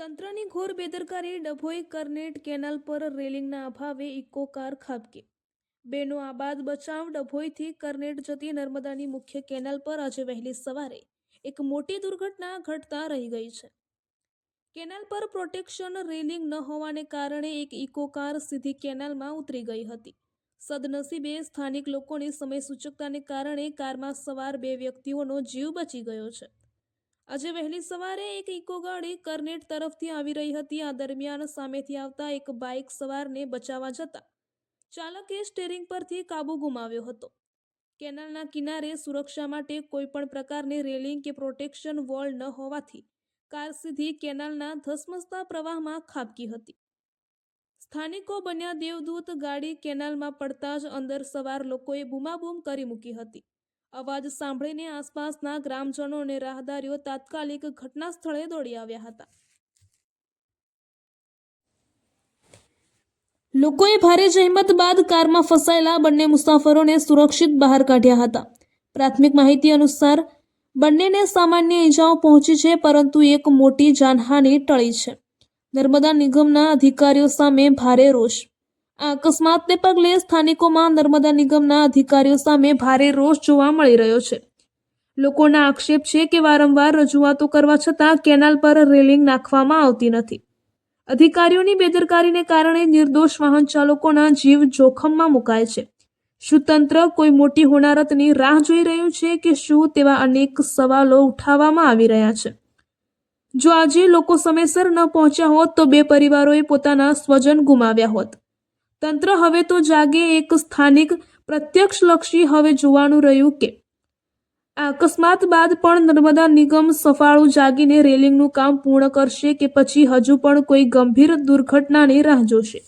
તંત્રની ઘોર બેદરકારી ડભોઈ કરનેટ કેનાલ પર રેલિંગના અભાવે ઇકો કાર ખાબકી. બેનો આબાદ બચાવ ડભોઈથી કરનેટ જતી નર્મદાની મુખ્ય કેનાલ પર આજે વહેલી સવારે એક મોટી દુર્ઘટના ઘટતા રહી ગઈ છે. કેનાલ પર પ્રોટેક્શન રેલિંગ ન હોવાને કારણે એક ઇકો કાર સીધી કેનાલમાં ઉતરી ગઈ હતી. સદનસીબે સ્થાનિક લોકોની સમય સૂચકતાને કારણે કારમાં સવાર બે વ્યક્તિઓનો જીવ બચી ગયો છે. આજે વહેલી સવારે એક ઇકો ગાડી કરનેટ તરફથી આવી રહી હતી. આ દરમિયાન સામેથી આવતા એક બાઇક સવારને બચાવવા જતા ચાલકે સ્ટેરિંગ પરથી કાબુ ગુમાવ્યો હતો. કેનાલના કિનારે સુરક્ષા માટે કોઈપણ પ્રકારની રેલિંગ કે પ્રોટેક્શન વોલ ન હોવાથી કાર સીધી કેનાલના ધસમસતા પ્રવાહમાં ખાબકી હતી. સ્થાનિકો બન્યા દેવદૂત ગાડી કેનાલમાં પડતા જ અંદર સવાર લોકોએ બૂમાબૂમ કરી મૂકી હતી. અવાજ સાંભળીને આસપાસના ગ્રામજનો અને રાહદારીઓ તાત્કાલિક ઘટના સ્થળે દોડી આવ્યા હતા. લોકોએ ભારે જહેમત બાદ કારમાં ફસાયેલા બંને મુસાફરોને સુરક્ષિત બહાર કાઢ્યા હતા. પ્રાથમિક માહિતી અનુસાર, બંનેને સામાન્ય ઈજાઓ પહોંચી છે, પરંતુ એક મોટી જાનહાનિ ટળી છે. નર્મદા નિગમના અધિકારીઓ સામે ભારે રોષ. આ અકસ્માતને પગલે સ્થાનિકોમાં નર્મદા નિગમના અધિકારીઓ સામે ભારે રોષ જોવા મળી રહ્યો છે. લોકોના આક્ષેપ છે કે વારંવાર રજૂઆતો કરવા છતાં કેનાલ પર રેલિંગ નાખવામાં આવતી નથી. અધિકારીઓની બેદરકારીને કારણે નિર્દોષ વાહન ચાલકોના જીવ જોખમમાં મુકાય છે. શું તંત્ર કોઈ મોટી હોનારતની રાહ જોઈ રહ્યું છે કે શું તેવા અનેક સવાલો ઉઠાવવામાં આવી રહ્યા છે? જો આજે લોકો સમયસર ન પહોંચ્યા હોત તો બે પરિવારોએ પોતાના સ્વજન ગુમાવ્યા હોત. તંત્ર હવે તો જાગે એક સ્થાનિક પ્રત્યક્ષલક્ષી હવે જોવાનું રહ્યું કે અકસ્માત બાદ પણ નર્મદા નિગમ સફાળું જાગીને રેલિંગનું કામ પૂર્ણ કરશે કે પછી હજુ પણ કોઈ ગંભીર દુર્ઘટનાની રાહ જોશે.